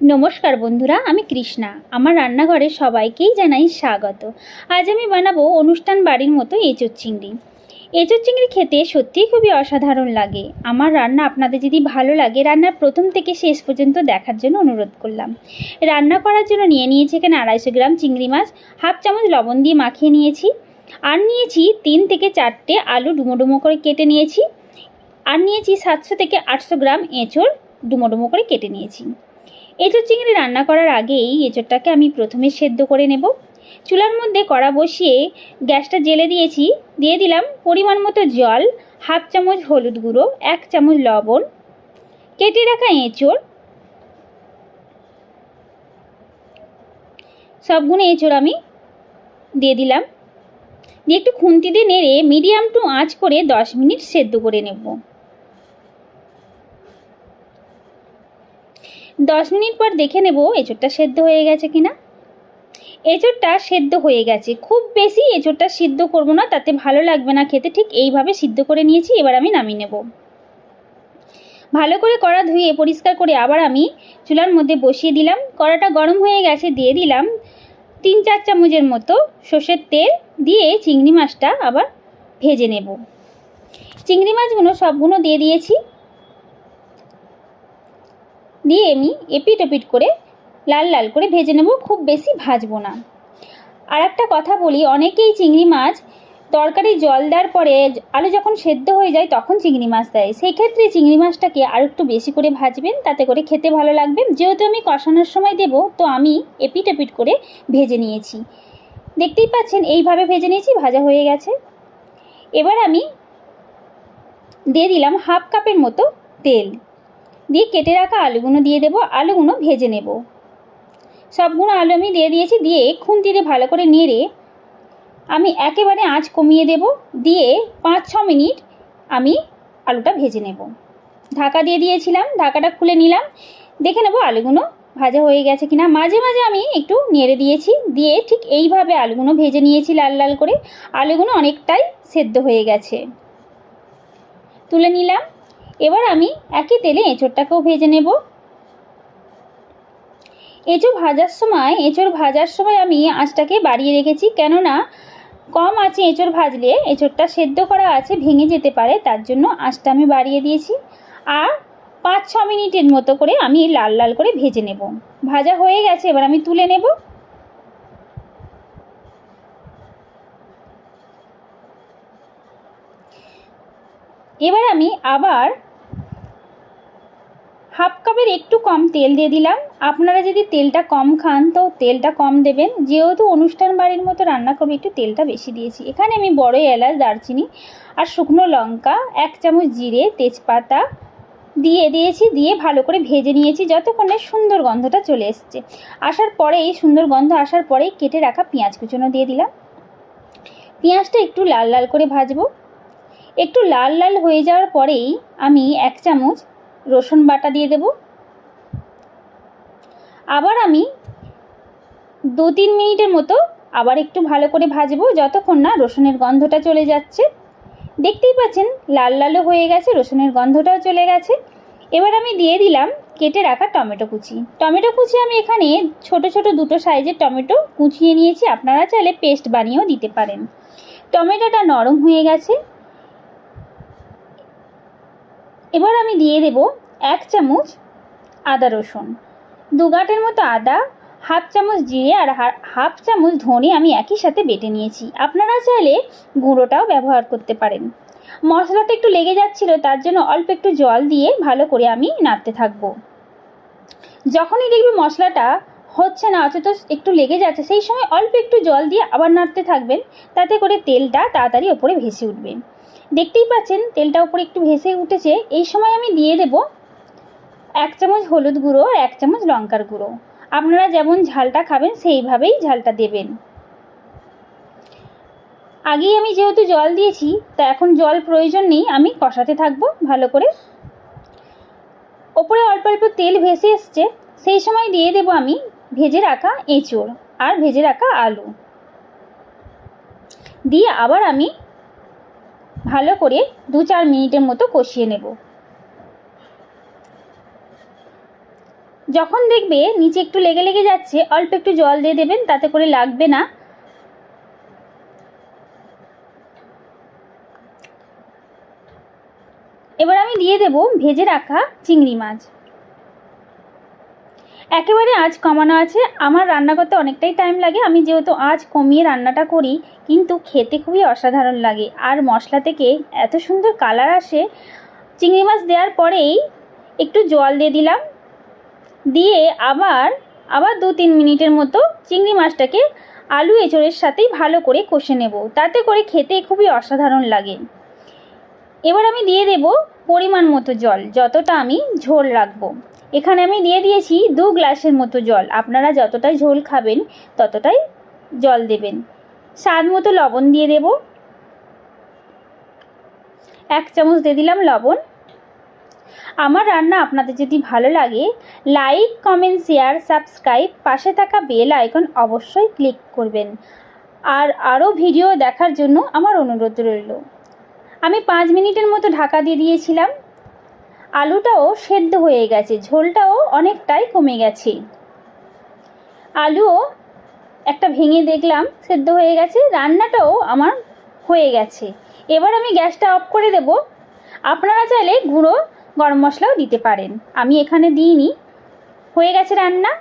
নমস্কার বন্ধুরা, আমি কৃষ্ণা। আমার রান্নাঘরে সবাইকেই জানাই স্বাগত। আজ আমি বানাবো অনুষ্ঠান বাড়ির মতো এঁচোর চিংড়ি। এঁচোর চিংড়ি খেতে সত্যিই খুবই অসাধারণ লাগে। আমার রান্না আপনাদের যদি ভালো লাগে, রান্নার প্রথম থেকে শেষ পর্যন্ত দেখার জন্য অনুরোধ করলাম। রান্না করার জন্য নিয়ে নিয়েছি এখানে আড়াইশো গ্রাম চিংড়ি মাছ, হাফ চামচ লবণ দিয়ে মাখিয়ে নিয়েছি। আর নিয়েছি তিন থেকে চারটে আলু ডুমো ডুমো করে কেটে নিয়েছি। আর নিয়েছি সাতশো থেকে আটশো গ্রাম এঁচোড় ডুমো ডুমো করে কেটে নিয়েছি। এঁচোড় চিংড়ি রান্না করার আগেই এঁচোড়টাকে আমি প্রথমে সেদ্ধ করে নেব। চুলার মধ্যে কড়া বসিয়ে গ্যাসটা জেলে দিয়েছি। দিয়ে দিলাম পরিমাণ মতো জল, হাফ চামচ হলুদ গুঁড়ো, এক চামচ লবণ। কেটে রাখা এঁচোড় সবগুলো এঁচোড় আমি দিয়ে দিলাম। দিয়ে একটু খুন্তি দিয়ে নেড়ে মিডিয়াম টু আঁচ করে দশ মিনিট সেদ্ধ করে নেব। দশ মিনিট পর দেখে নেব এঁচোড়টা সেদ্ধ হয়ে গেছে কিনা। এঁচোড়টা সেদ্ধ হয়ে গেছে। খুব বেশি এঁচোড়টা সিদ্ধ করব না, তাতে ভালো লাগবে না খেতে। ঠিক এইভাবে সিদ্ধ করে নিয়েছি, এবার আমি নামিয়ে নেব। ভালো করে কড়া ধুয়ে পরিষ্কার করে আবার আমি চুলার মধ্যে বসিয়ে দিলাম। কড়াটা গরম হয়ে গেছে, দিয়ে দিলাম তিন চার চামচের মতো সর্ষের তেল দিয়ে চিংড়ি মাছটা আবার ভেজে নেব। চিংড়ি মাছগুলো সবগুলো দিয়ে দিয়েছি। দিয়ে আমি এপিট ওপিট করে লাল লাল করে ভেজে নেব, খুব বেশি ভাজবো না। আর একটা কথা বলি, অনেকেই চিংড়ি মাছ তরকারি জল দেওয়ার পরে আলু যখন সেদ্ধ হয়ে যায় তখন চিংড়ি মাছ দেয়। সেই ক্ষেত্রে চিংড়ি মাছটাকে আর একটু বেশি করে ভাজবেন, তাতে করে খেতে ভালো লাগবে। যেহেতু আমি কষানোর সময় দেব, তো আমি এপিট এপিট করে ভেজে নিয়েছি। দেখতেই পাচ্ছেন, এইভাবে ভেজে নিয়েছি, ভাজা হয়ে গেছে। এবার আমি দিয়ে দিলাম হাফ কাপের মতো তেল। দিয়ে কেটে রাখা আলুগুলো দিয়ে দেবো, আলুগুলো ভেজে নেব। সবগুলো আলু আমি দিয়ে দিয়েছি, দিয়ে খুন্তিতে ভালো করে নেড়ে আমি একেবারে আঁচ কমিয়ে দেব, দিয়ে পাঁচ ছ মিনিট আমি আলুটা ভেজে নেব। ঢাকা দিয়ে দিয়েছিলাম, ঢাকাটা খুলে নিলাম, দেখে নেব আলুগুলো ভাজা হয়ে গেছে কিনা। মাঝে মাঝে আমি একটু নেড়ে দিয়েছি, দিয়ে ঠিক এইভাবে আলুগুলো ভেজে নিয়েছি লাল লাল করে। আলুগুলো অনেকটাই সেদ্ধ হয়ে গেছে। তুলে নিলাম এবার আমি একই তেলে এঁচোড়টাকেও ভেজে নেব। এঁচোড় ভাজার সময়, এঁচোড় ভাজার সময় আমি আঁচটাকে বাড়িয়ে রেখেছি, কেননা কম আছে এঁচোড় ভাজলে এঁচোড়টা সেদ্ধ করা আছে, ভেঙে যেতে পারে, তার জন্য আঁচটা আমি বাড়িয়ে দিয়েছি। আর পাঁচ ছ মিনিটের মতো করে আমি লাল লাল করে ভেজে নেব। ভাজা হয়ে গেছে, এবার আমি তুলে নেব। এবার আমি আবার হাফ কাপের একটু কম তেল দিয়ে দিলাম। আপনারা যদি তেলটা কম খান, তো তেলটা কম দেবেন। যেহেতু অনুষ্ঠান বাড়ির মতো রান্না করব, একটু তেলটা বেশি দিয়েছি। এখানে আমি বড় এলাচ, দারচিনি আর শুকনো লঙ্কা, এক চামচ জিরে, তেজপাতা দিয়ে দিয়েছি, দিয়ে ভালো করে ভেজে নিয়েছি যতক্ষণে সুন্দর গন্ধটা চলে এসছে। আসার পরে, এই সুন্দর গন্ধ আসার পরেই কেটে রাখা পেঁয়াজ কুচনো দিয়ে দিলাম। পেঁয়াজটা একটু লাল লাল করে ভাজবো। একটু লাল লাল হয়ে যাওয়ার পরেই আমি এক চামচ রসুন বাটা দিয়ে দেব। আবার আমি দু তিন মিনিটের মতো আবার একটু ভালো করে ভাজবো, যতক্ষণ না রসুনের গন্ধটা চলে যাচ্ছে। দেখতেই পাচ্ছেন, লাল লালও হয়ে গেছে, রসুনের গন্ধটাও চলে গেছে। এবার আমি দিয়ে দিলাম কেটে রাখা টমেটো কুচি। টমেটো কুচি আমি এখানে ছোট ছোট দুটো সাইজের টমেটো কুচিয়ে নিয়েছি, আপনারা চাইলে পেস্ট বানিয়েও দিতে পারেন। টমেটোটা নরম হয়ে গেছে। এবার আমি দিয়ে দেব এক চামচ আদা রসুন। দু গাঁটের মতো আদা, হাফ চামচ জিরে আর হাফ চামচ ধনে আমি একই সাথে বেটে নিয়েছি। আপনারা চাইলে গুঁড়োটাও ব্যবহার করতে পারেন। মশলাটা একটু লেগে যাচ্ছিল, তার জন্য অল্প একটু জল দিয়ে ভালো করে আমি নাড়তে থাকব। যখনই দেখবে মশলাটা হচ্ছে না, অথচ একটু লেগে যাচ্ছে, সেই সময় অল্প একটু জল দিয়ে আবার নাড়তে থাকবেন। তাতে করে তেলটা তাড়াতাড়ি ওপরে ভেসে উঠবে। দেখতেই পাচ্ছেন, তেলটা উপরে একটু ভেসে উঠেছে। এই সময় আমি দিয়ে দেব এক চামচ হলুদ গুঁড়ো আর এক চামচ লঙ্কার গুঁড়ো। আপনারা যেমন ঝালটা খাবেন, সেইভাবেই ঝালটা দেবেন। আগেই আমি যেহেতু জল দিয়েছি, তা এখন জল প্রয়োজন নেই, আমি কষাতে থাকব ভালো করে। ওপরে অল্প অল্প তেল ভেসে এসছে, সেই সময় দিয়ে দেব আমি ভেজে রাখা এঁচোড় আর ভেজে রাখা আলু। দিয়ে আবার আমি ভালো করে দু চার মিনিটের মতো কষিয়ে নেব। যখন দেখবে নিচে একটু লেগে লেগে যাচ্ছে, অল্প একটু জল দিয়ে দেবেন, তাতে করে লাগবে না। এবার আমি দিয়ে দেব ভেজে রাখা চিংড়ি মাছ। একেবারে আজ কমানো আছে। আমার রান্না করতে অনেকটাই টাইম লাগে। আমি যেহেতু আজ কমিয়ে রান্নাটা করি, কিন্তু খেতে খুবই অসাধারণ লাগে। আর মশলা থেকে এত সুন্দর কালার আসে, চিংড়ি মাছ দেওয়ার পরেই একটু জল দিয়ে দিলাম। দিয়ে আবার আবার দু তিন মিনিটের মতো চিংড়ি মাছটাকে আলু এঁচড়ের সাথেই ভালো করে কষে নেব। তাতে করে খেতে খুবই অসাধারণ লাগে। এবার আমি দিয়ে দেব পরিমাণ মতো জল, যতটা আমি ঝোল রাখব। এখানে আমি দিয়ে দিয়েছি দু গ্লাসের মতো জল। আপনারা যতটাই ঝোল খাবেন, ততটাই জল দেবেন। স্বাদ মতো লবণ দিয়ে দেব। এক চামচ দিয়ে দিলাম লবণ। আমার রান্না আপনাদের যদি ভালো লাগে, লাইক, কমেন্ট, শেয়ার, সাবস্ক্রাইব, পাশে থাকা বেল আইকন অবশ্যই ক্লিক করবেন। আর আরও ভিডিও দেখার জন্য আমার অনুরোধ রইল। আমি পাঁচ মিনিটের মতো ঢাকা দিয়ে দিয়েছিলাম। আলুটাও সেদ্ধ হয়ে গেছে, ঝোলটাও অনেকটাই কমে গেছে। আলুও একটা ভেঙে দেখলাম, সেদ্ধ হয়ে গেছে, রান্নাটাও আমার হয়ে গেছে। এবার আমি গ্যাসটা অফ করে দেব। আপনারা চাইলে গুঁড়ো, গরম মশলাও দিতে পারেন। আমি এখানে দিইনি। হয়ে গেছে রান্না।